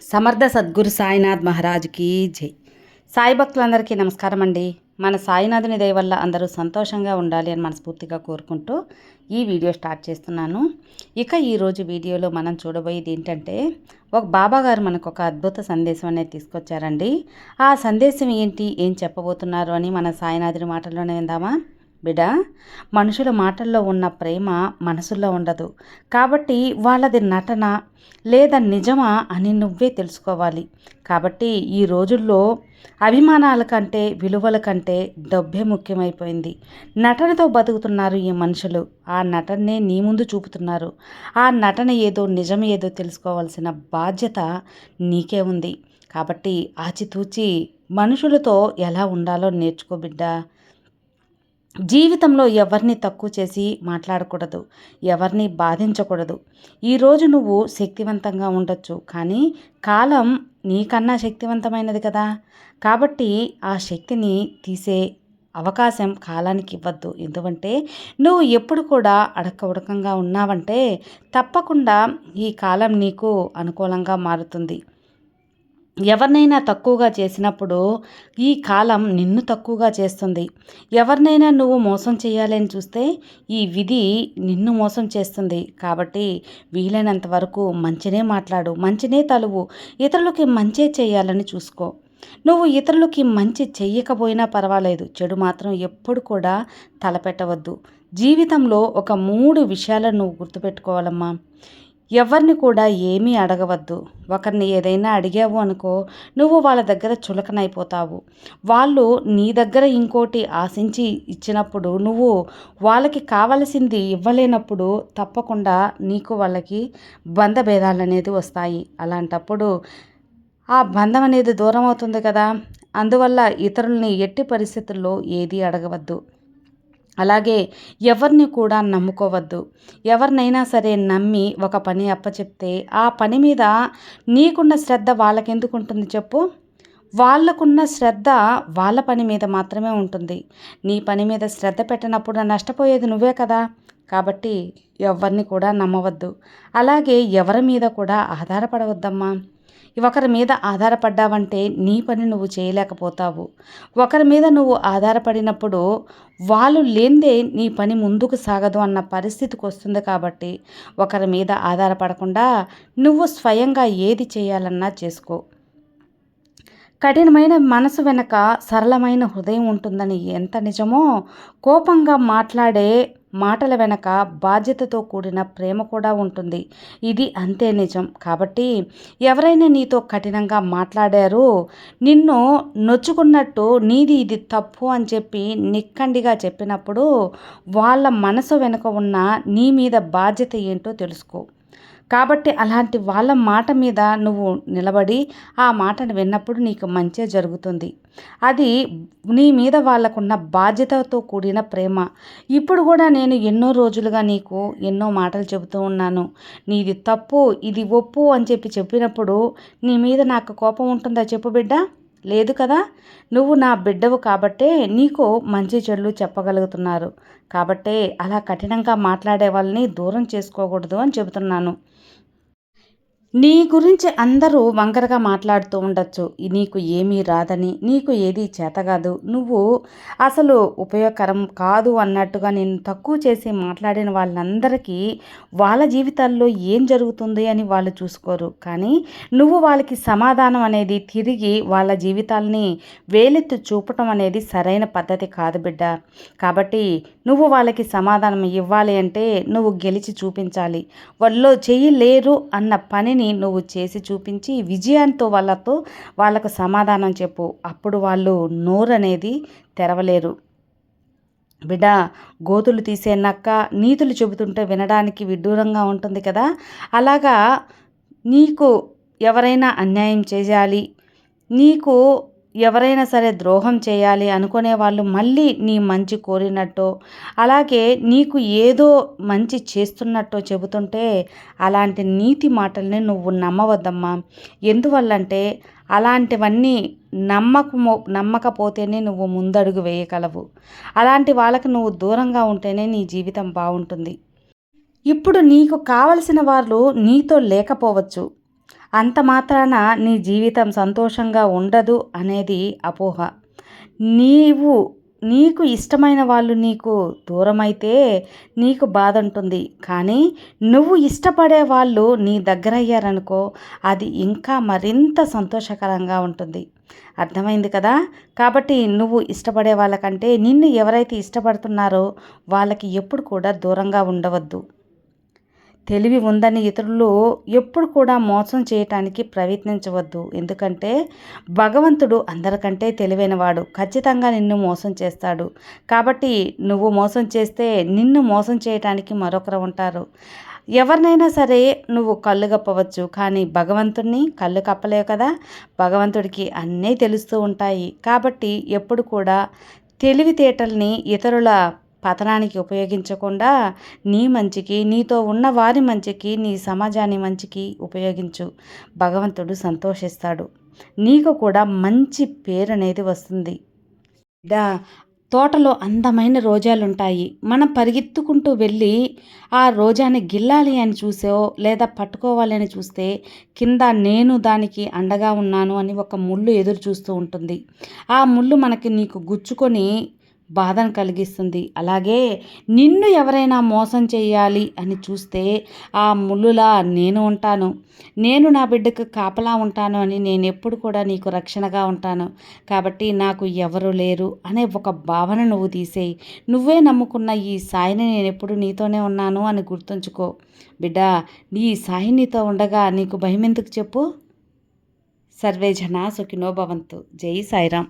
సమర్థ సద్గురు సాయినాథ్ మహారాజ్కి జై. సాయి భక్తులందరికీ నమస్కారం అండి. మన సాయినాథుని దయ వల్ల అందరూ సంతోషంగా ఉండాలి అని మనస్ఫూర్తిగా కోరుకుంటూ ఈ వీడియో స్టార్ట్ చేస్తున్నాను. ఇక ఈరోజు వీడియోలో మనం చూడబోయేది ఏంటంటే ఒక బాబా గారు మనకు ఒక అద్భుత సందేశం అనేది తీసుకొచ్చారండి. ఆ సందేశం ఏంటి ఏం చెప్పబోతున్నారు అని మన సాయినాథుని మాటల్లోనే విందామా? బిడా మనుషుల మాటల్లో ఉన్న ప్రేమ మనసులో ఉండదు. కాబట్టి వాళ్ళది నటన లేదా నిజమా అని నువ్వే తెలుసుకోవాలి. కాబట్టి ఈ రోజుల్లో అభిమానాల కంటే విలువల కంటే డబ్బే ముఖ్యమైపోయింది. నటనతో బతుకుతున్నారు ఈ మనుషులు. ఆ నటనే నీ ముందు చూపుతున్నారు. ఆ నటన ఏదో నిజం ఏదో తెలుసుకోవాల్సిన బాధ్యత నీకే ఉంది. కాబట్టి ఆచితూచి మనుషులతో ఎలా ఉండాలో నేర్చుకో బిడ్డ. జీవితంలో ఎవరిని తక్కువ చేసి మాట్లాడకూడదు ఎవరిని బాధించకూడదు. ఈరోజు నువ్వు శక్తివంతంగా ఉండొచ్చు కానీ కాలం నీకన్నా శక్తివంతమైనది కదా. కాబట్టి ఆ శక్తిని తీసే అవకాశం కాలానికి ఇవ్వద్దు. ఎందుకంటే నువ్వు ఎప్పుడు కూడా అడక ఉడకంగా ఉన్నావంటే తప్పకుండా ఈ కాలం నీకు అనుకూలంగా మారుతుంది. ఎవరినైనా తక్కువగా చేసినప్పుడు ఈ కాలం నిన్ను తక్కువగా చేస్తుంది. ఎవరినైనా నువ్వు మోసం చేయాలని చూస్తే ఈ విధి నిన్ను మోసం చేస్తుంది. కాబట్టి వీలైనంత వరకు మంచినే మాట్లాడు మంచినే తలువు ఇతరులకి మంచే చేయాలని చూసుకో. నువ్వు ఇతరులకి మంచి చెయ్యకపోయినా పర్వాలేదు చెడు మాత్రం ఎప్పుడు కూడా తలపెట్టవద్దు. జీవితంలో ఒక మూడు విషయాలను నువ్వు గుర్తుపెట్టుకోవాలమ్మా. ఎవరిని కూడా ఏమీ అడగవద్దు. ఒకరిని ఏదైనా అడిగావు అనుకో నువ్వు వాళ్ళ దగ్గర చులకనైపోతావు. వాళ్ళు నీ దగ్గర ఇంకోటి ఆశించి ఇచ్చినప్పుడు నువ్వు వాళ్ళకి కావలసింది ఇవ్వలేనప్పుడు తప్పకుండా నీకు వాళ్ళకి బంధభేదాలు అనేది వస్తాయి. అలాంటప్పుడు ఆ బంధం అనేది దూరం అవుతుంది కదా. అందువల్ల ఇతరుల్ని ఎట్టి పరిస్థితుల్లో ఏది అడగవద్దు. అలాగే ఎవరిని కూడా నమ్ముకోవద్దు. ఎవరినైనా సరే నమ్మి ఒక పని అప్పచెప్తే ఆ పని మీద నీకున్న శ్రద్ధ వాళ్ళకెందుకు ఉంటుంది చెప్పు? వాళ్ళకున్న శ్రద్ధ వాళ్ళ పని మీద మాత్రమే ఉంటుంది. నీ పని మీద శ్రద్ధ పెట్టినప్పుడు నష్టపోయేది నువ్వే కదా. కాబట్టి ఎవరిని కూడా నమ్మవద్దు. అలాగే ఎవరి మీద కూడా ఆధారపడవద్దమ్మా. ఒకరి మీద ఆధారపడ్డావంటే నీ పని నువ్వు చేయలేకపోతావు. ఒకరి మీద నువ్వు ఆధారపడినప్పుడు వాళ్ళు లేనిదే నీ పని ముందుకు సాగదు అన్న పరిస్థితికి వస్తుంది కాబట్టి ఒకరి మీద ఆధారపడకుండా నువ్వు స్వయంగా ఏది చేయాలన్నా చేసుకో. కఠినమైన మనసు వెనక సరళమైన హృదయం ఉంటుందని ఎంత నిజమో కోపంగా మాట్లాడే మాటల వెనక బాధ్యతతో కూడిన ప్రేమ కూడా ఉంటుంది. ఇది అంతే నిజం. కాబట్టి ఎవరైనా నీతో కఠినంగా మాట్లాడారు నిన్ను నొచ్చుకున్నట్టు నీది ఇది తప్పు అని చెప్పి నిక్కండిగా చెప్పినప్పుడు వాళ్ళ మనసు వెనుక ఉన్న నీ మీద బాధ్యత ఏంటో తెలుసుకో. కాబట్టి అలాంటి వాళ్ళ మాట మీద నువ్వు నిలబడి ఆ మాటను విన్నప్పుడు నీకు మంచే జరుగుతుంది. అది నీ మీద వాళ్ళకున్న బాధ్యతతో కూడిన ప్రేమ. ఇప్పుడు కూడా నేను ఎన్నో రోజులుగా నీకు ఎన్నో మాటలు చెబుతూ ఉన్నాను. నీది తప్పు ఇది ఒప్పు అని చెప్పి చెప్పినప్పుడు నీ మీద నాకు కోపం ఉంటుందా చెప్పు బిడ్డ? లేదు కదా? నువ్వు నా బిడ్డవు కాబట్టే నీకు మంచి చెడులు చెప్పగలుగుతున్నారు. కాబట్టే అలా కఠినంగా మాట్లాడే వాళ్ళని దూరం చేసుకోకూడదు అని చెబుతున్నాను. నీ గురించి అందరూ వంకరగా మాట్లాడుతూ ఉండొచ్చు. నీకు ఏమీ రాదని నీకు ఏది చేతగాదు. నువ్వు అసలు ఉపయోగకరం కాదు అన్నట్టుగా నేను తక్కువ చేసి మాట్లాడిన వాళ్ళందరికీ వాళ్ళ జీవితాల్లో ఏం జరుగుతుంది అని వాళ్ళు చూసుకోరు. కానీ నువ్వు వాళ్ళకి సమాధానం అనేది తిరిగి వాళ్ళ జీవితాల్ని వేలెత్తి చూపటం అనేది సరైన పద్ధతి కాదు బిడ్డ. కాబట్టి నువ్వు వాళ్ళకి సమాధానం ఇవ్వాలి అంటే నువ్వు గెలిచి చూపించాలి. వాళ్ళు చేయలేరు అన్న పని పనిని నువ్వు చేసి చూపించి విజయంతో వాళ్ళతో వాళ్ళకు సమాధానం చెప్పు. అప్పుడు వాళ్ళు నోరు అనేది తెరవలేరు. బిడ్డ గోతులు తీసే నక్క నీతులు చెబుతుంటే వినడానికి విడ్డూరంగా ఉంటుంది కదా. అలాగా నీకు ఎవరైనా అన్యాయం చేయాలి నీకు ఎవరైనా సరే ద్రోహం చేయాలి అనుకునే వాళ్ళు మళ్ళీ నీ మంచి కోరినట్టో అలాగే నీకు ఏదో మంచి చేస్తున్నట్టో చెబుతుంటే అలాంటి నీతి మాటల్ని నువ్వు నమ్మవద్దమ్మా. ఎందువల్లంటే అలాంటివన్నీ నమ్మకము నమ్మకపోతేనే నువ్వు ముందడుగు వేయగలవు. అలాంటి వాళ్ళకి నువ్వు దూరంగా ఉంటేనే నీ జీవితం బాగుంటుంది. ఇప్పుడు నీకు కావలసిన వాళ్ళు నీతో లేకపోవచ్చు. అంత మాత్రాన నీ జీవితం సంతోషంగా ఉండదు అనేది అపోహ. నీవు నీకు ఇష్టమైన వాళ్ళు నీకు దూరమైతే నీకు బాధ ఉంటుంది కానీ నువ్వు ఇష్టపడే వాళ్ళు నీ దగ్గర అయ్యారనుకో అది ఇంకా మరింత సంతోషకరంగా ఉంటుంది. అర్థమైంది కదా? కాబట్టి నువ్వు ఇష్టపడే వాళ్ళకంటే నిన్ను ఎవరైతే ఇష్టపడుతున్నారో వాళ్ళకి ఎప్పుడు కూడా దూరంగా ఉండవద్దు. తెలివి ఉందని ఇతరులు ఎప్పుడు కూడా మోసం చేయటానికి ప్రయత్నించవద్దు. ఎందుకంటే భగవంతుడు అందరికంటే తెలివైనవాడు. ఖచ్చితంగా నిన్ను మోసం చేస్తాడు. కాబట్టి నువ్వు మోసం చేస్తే నిన్ను మోసం చేయటానికి మరొకరు ఉంటారు. ఎవరినైనా సరే నువ్వు కళ్ళు కప్పవచ్చు. కానీ భగవంతుడిని కళ్ళు కప్పలేవు కదా. భగవంతుడికి అన్నీ తెలుస్తూ ఉంటాయి. కాబట్టి ఎప్పుడు కూడా తెలివితేటల్ని ఇతరుల పతనానికి ఉపయోగించకుండా నీ మంచికి నీతో ఉన్న వారి మంచికి నీ సమాజాన్ని మంచికి ఉపయోగించు. భగవంతుడు సంతోషిస్తాడు. నీకు కూడా మంచి పేరు అనేది వస్తుంది. డా తోటలో అందమైన రోజాలుంటాయి. మనం పరిగెత్తుకుంటూ వెళ్ళి ఆ రోజాని గిల్లాలి అని చూసో లేదా పట్టుకోవాలి అని చూస్తే కింద నేను దానికి అండగా ఉన్నాను అని ఒక ముళ్ళు ఎదురు చూస్తూ ఉంటుంది. ఆ ముళ్ళు మనకి నీకు గుచ్చుకొని బాధను కలిగిస్తుంది. అలాగే నిన్ను ఎవరైనా మోసం చేయాలి అని చూస్తే ఆ ముళ్ళులా నేను ఉంటాను. నేను నా బిడ్డకు కాపలా ఉంటాను అని నేను ఎప్పుడు కూడా నీకు రక్షణగా ఉంటాను. కాబట్టి నాకు ఎవరు లేరు అనే ఒక భావన నువ్వు తీసేయి. నువ్వే నమ్ముకున్న ఈ సాయిని నేను ఎప్పుడు నీతోనే ఉన్నాను అని గుర్తుంచుకో. బిడ్డ నీ సాయి నీతో ఉండగా నీకు భయం ఎందుకు చెప్పు? సర్వే జనా సుఖినో భవంతు. జై సాయిరామ్.